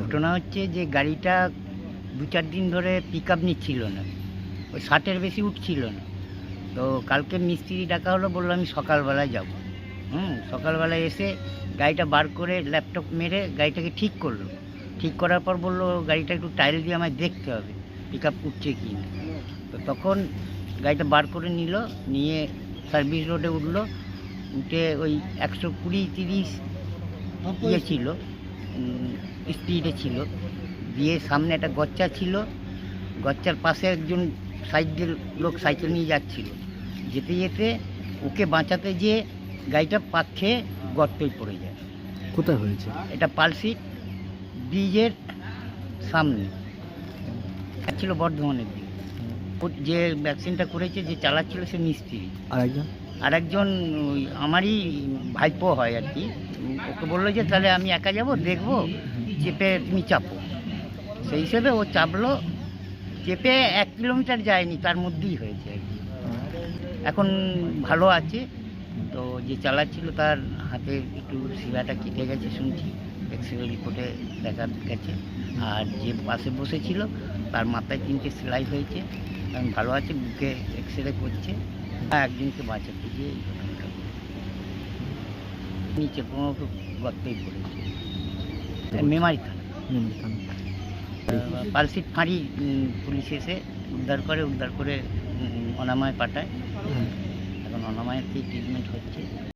ঘটনা হচ্ছে যে গাড়িটা দু চার দিন ধরে পিক আপ নিচ্ছিল না। ওই ষাটের বেশি উঠছিল না। তো কালকে মিস্ত্রি ডাকা হলো বলল আমি সকালবেলায় যাব। হুম সকালবেলায় এসে গাড়িটা বার করে ল্যাপটপ মেরে গাড়িটাকে ঠিক করল। ঠিক করার পর বলল গাড়িটা একটু টাইল দিয়ে আমায় দেখতে হবে পিক আপ উঠছে কি না? তো তখন গাড়িটা বার করে নিল নিয়ে সার্ভিস রোডে উঠল। উঠে ওই একশো কুড়ি তিরিশ ইয়ে ছিল। স্পিডে ছিল। দিয়ে সামনে একটা গচ্চা ছিল। গচ্চার পাশে একজন সাইকেল লোক সাইকেল নিয়ে যাচ্ছিল। যেতে যেতে ওকে বাঁচাতে গিয়ে গাড়িটা পাক খেয়ে গর্তই পড়ে যায়। কোথায় হয়েছে? এটা পালসি ব্রিজের সামনে। ছিল বর্ধমানের দিকে। যে ভ্যাকসিনটা করেছে যে চালাচ্ছিল সে মিস্ত্রি। আর একজন আর একজন ওই আমারই ভাইপো হয় আর কি। ওকে বলল যে, তাহলে আমি একা যাব, দেখব, চেপে তুমি চাপো। সেই হিসেবে ও চাপলো, চেপে এক কিলোমিটার যায়নি, তার মধ্যেই হয়েছে এখন ভালো আছে, তো যে চালাচ্ছিল তার হাতে একটু শিরাটা কেটে গেছে, শুনছি। এক্স রে রিপোর্টে দেখা গেছে। আর যে পাশে বসেছিল, তার মাথায় তিনটে সেলাই হয়েছে। এখন ভালো আছে, বুকে এক্স রে করছে। একজনকে বাঁচাতে গিয়ে। নিচে কোনো গর্তেই পড়েছে। মেমারি থানা। পালসিট ফাঁড়ি পুলিশ এসে উদ্ধার করে উদ্ধার করে অনাময় পাঠায়। এখন অনাময়ের কি ট্রিটমেন্ট হচ্ছে।